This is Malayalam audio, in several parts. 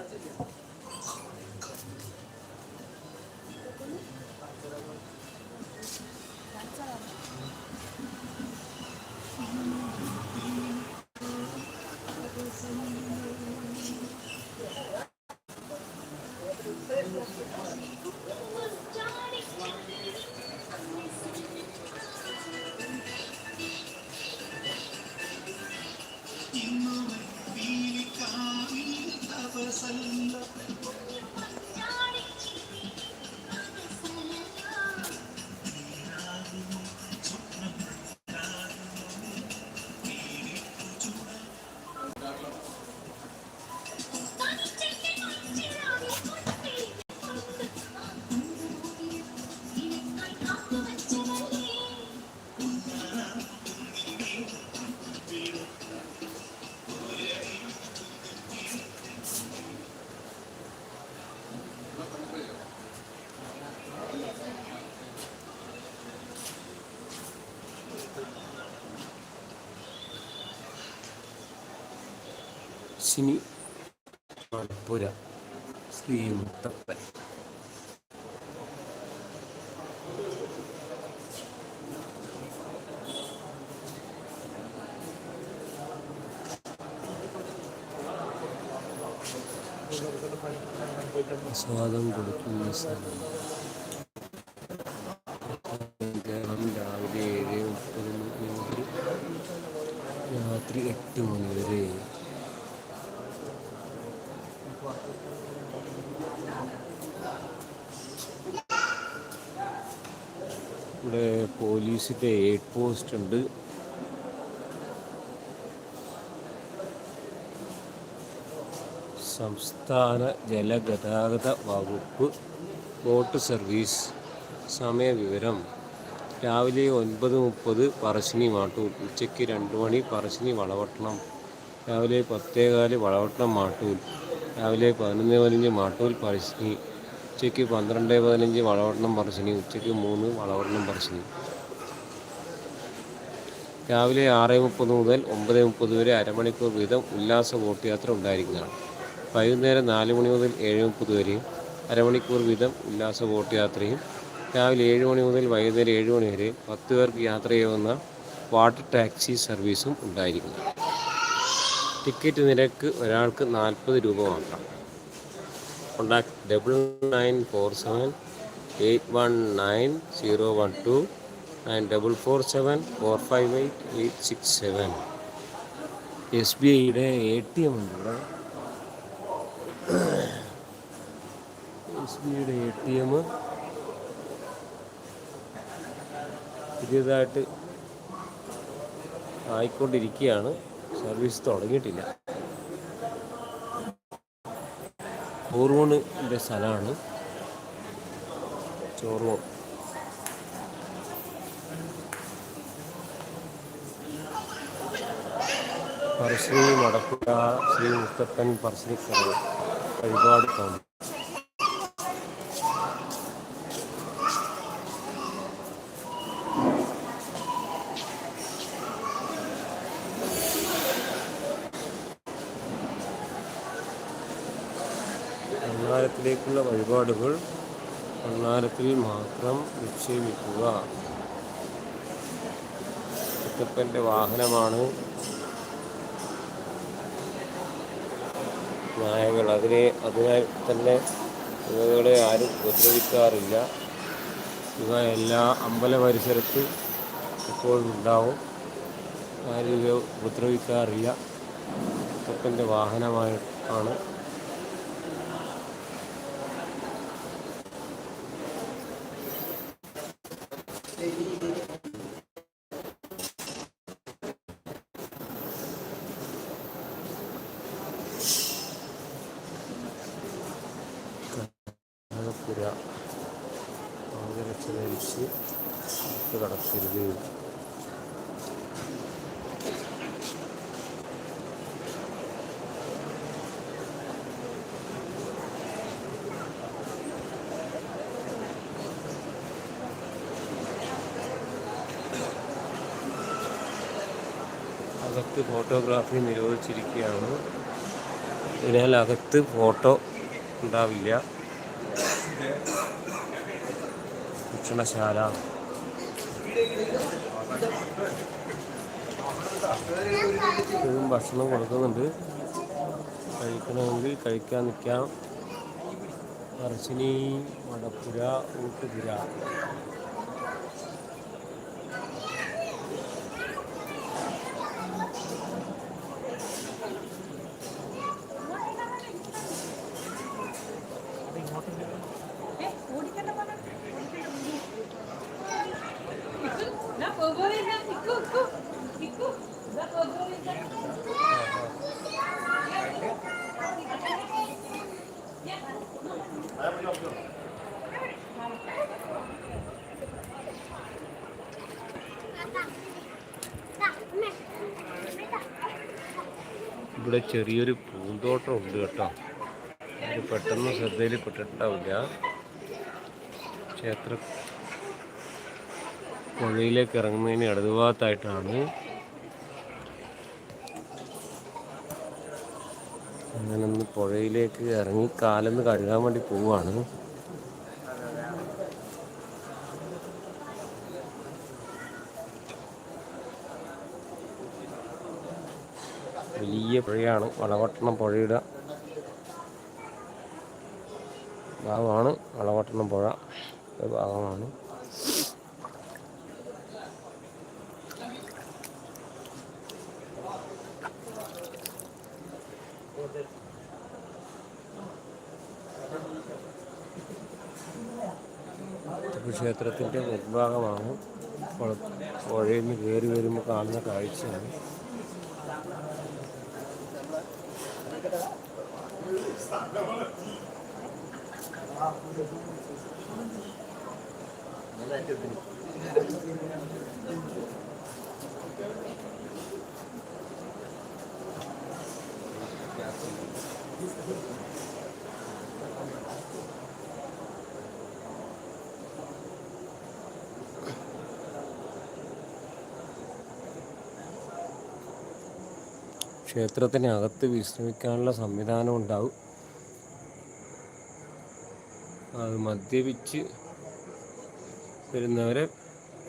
That's a good one. Parassini മലപ്പുര Shri Muthappan സ്വാദം കൊടുക്കുന്ന സ്ഥലം രാത്രി എട്ട് മണി വരെ ഇവിടെ പോലീസിന്റെ എയ്ഡ് പോസ്റ്റ് ഉണ്ട്. സംസ്ഥാന ജലഗതാഗത വകുപ്പ് ബോട്ട് സർവീസ്. സമയവിവരം. രാവിലെ ഒൻപത് മുപ്പത് പറശ്ശിനി മാട്ടൂർ ഉച്ചയ്ക്ക് രണ്ട് മണി പറശ്ശിനി വളവട്ടണം രാവിലെ പത്തേകാൽ വളവട്ടണം മാട്ടൂൽ. രാവിലെ പതിനൊന്ന് പതിനഞ്ച് മാട്ടൂൽ പറശ്ശിനി. ഉച്ചയ്ക്ക് പന്ത്രണ്ട് പതിനഞ്ച് വളവട്ടണം പറശ്ശിനി. ഉച്ചയ്ക്ക് മൂന്ന് വളവട്ടണം പറശ്ശിനി. രാവിലെ ആറ് മുപ്പത് മുതൽ ഒമ്പത് മുപ്പത് വരെ അരമണിക്കൂർ വീതം ഉല്ലാസ ബോട്ട് യാത്ര ഉണ്ടായിരിക്കുന്നതാണ്. വൈകുന്നേരം നാല് മണി മുതൽ ഏഴ് മുപ്പത് വരെയും അരമണിക്കൂർ വീതം ഉല്ലാസ ബോട്ട് യാത്രയും രാവിലെ ഏഴ് മണി മുതൽ വൈകുന്നേരം ഏഴ് മണി വരെ പത്ത് പേർക്ക് യാത്ര ചെയ്യുന്ന വാട്ടർ ടാക്സി സർവീസും ഉണ്ടായിരിക്കുന്നു. ടിക്കറ്റ് നിരക്ക് ഒരാൾക്ക് നാൽപ്പത് രൂപ മാത്രം. Contact double nine four seven eight one nine zero one two nine double four seven four five eight eight six seven S B ഐയുടെ എ ടി എം ഉണ്ട് ഇവിടെ. എസ് ബി ഐയുടെ എ ടി എം പുതിയതായിട്ട് ആയിക്കൊണ്ടിരിക്കുകയാണ്. സർവീസ് തുടങ്ങിയിട്ടില്ല. ചോറുമണിന്റെ സ്ഥലമാണ്. ചോറുമൺ പറശ്ശിനി മടപ്പുഴ ശ്രീ മുത്തപ്പൻ പറശ്ശിനിക്കര വഴിപാട് തോന്നി ഭണ്ഡാരത്തിലേക്കുള്ള വഴിപാടുകൾ ഭണ്ഡാരത്തിൽ മാത്രം നിക്ഷേപിക്കുക. മുത്തപ്പന്റെ വാഹനമാണ് നായകൾ. അതിനെ അതിനാൽ തന്നെ ഇവകളെ ആരും ഉപദ്രവിക്കാറില്ല. ഇവ എല്ലാ അമ്പല പരിസരത്ത് എപ്പോഴും ഉണ്ടാവും. ആരും ഇവ ഉപദ്രവിക്കാറില്ല. മുത്തപ്പന്റെ വാഹനമായി ധരിച്ച് കടക്കരുത് അകത്ത് ഫോട്ടോഗ്രാഫി നിരോധിച്ചിരിക്കുകയാണ്. അതിനാൽ അകത്ത് ഫോട്ടോ ഉണ്ടാവില്ല. ഭക്ഷണശാല ഇപ്പോഴും ഭക്ഷണം കൊടുക്കുന്നുണ്ട്. കഴിക്കണമെങ്കിൽ കഴിക്കാൻ നിൽക്കാം. അർച്ചിനി മടപ്പുര ഊട്ടുപുര. ഇവിടെ ചെറിയൊരു പൂന്തോട്ടം ഉണ്ട് കേട്ടോ. ഇത് പെട്ടെന്ന് ശ്രദ്ധയിൽ പെട്ടിട്ടുണ്ടാവില്ല ക്ഷേത്ര പുഴയിലേക്ക് ഇറങ്ങുന്നതിന് ഇടതുഭാഗത്തായിട്ടാണ്. ഒന്ന് പുഴയിലേക്ക് ഇറങ്ങി കാലെന്ന് കഴുകാൻ വേണ്ടി പോവാണ്. വലിയ പുഴയാണ് വളവട്ടണം പുഴയുടെ ഭാഗമാണ് വളവട്ടണം പുഴ ഭാഗമാണ്. ക്ഷേത്രത്തിന്റെ മുൻഭാഗമാണ് പുഴയിൽ നിന്ന് കയറി വരുമ്പോൾ കാണുന്ന കാഴ്ചയാണ്. ക്ഷേത്രത്തിനകത്ത് വിശ്രമിക്കാനുള്ള സംവിധാനം ഉണ്ടാവും. അത് മദ്യപിച്ച് വരുന്നവരെ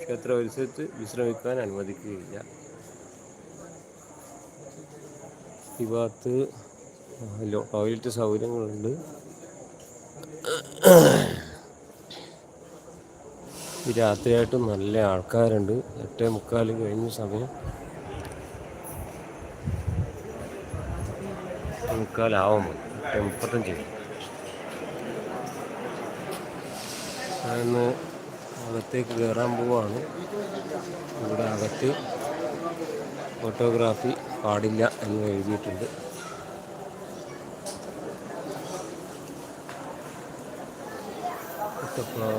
ക്ഷേത്ര പരിസരത്ത് വിശ്രമിക്കാൻ അനുവദിക്കുകയില്ല. ഈ ഭാഗത്ത് ടോയ്ലറ്റ് സൗകര്യങ്ങളുണ്ട്. രാത്രിയായിട്ട് നല്ല ആൾക്കാരുണ്ട്. എട്ടേ മുക്കാൽ കഴിഞ്ഞ സമയം മുക്കാലാവുമ്പോൾ എട്ടേ മുപ്പത്തഞ്ച് ഞാനിന്ന് അകത്തേക്ക് കയറാൻ പോവാണ്. ഇവിടെ അകത്ത് ഫോട്ടോഗ്രാഫി പാടില്ല എന്ന് എഴുതിയിട്ടുണ്ട്. ഇതപ്പോ?